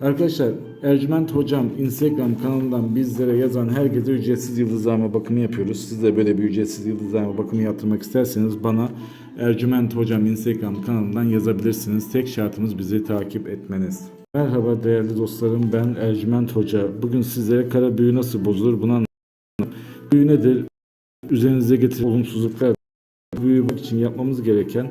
Arkadaşlar Ercüment Hocam Instagram kanalından bizlere yazan herkese ücretsiz yıldızlama bakımı yapıyoruz. Siz de böyle bir ücretsiz yıldızlama bakımı yaptırmak isterseniz bana Ercüment Hocam Instagram kanalından yazabilirsiniz. Tek şartımız bizi takip etmeniz. Merhaba değerli dostlarım ben Ercüment Hoca. Bugün sizlere kara büyü nasıl bozulur bunu anlatacağım. Büyü nedir? Üzerinize getiren olumsuzluklar. Büyü için yapmamız gereken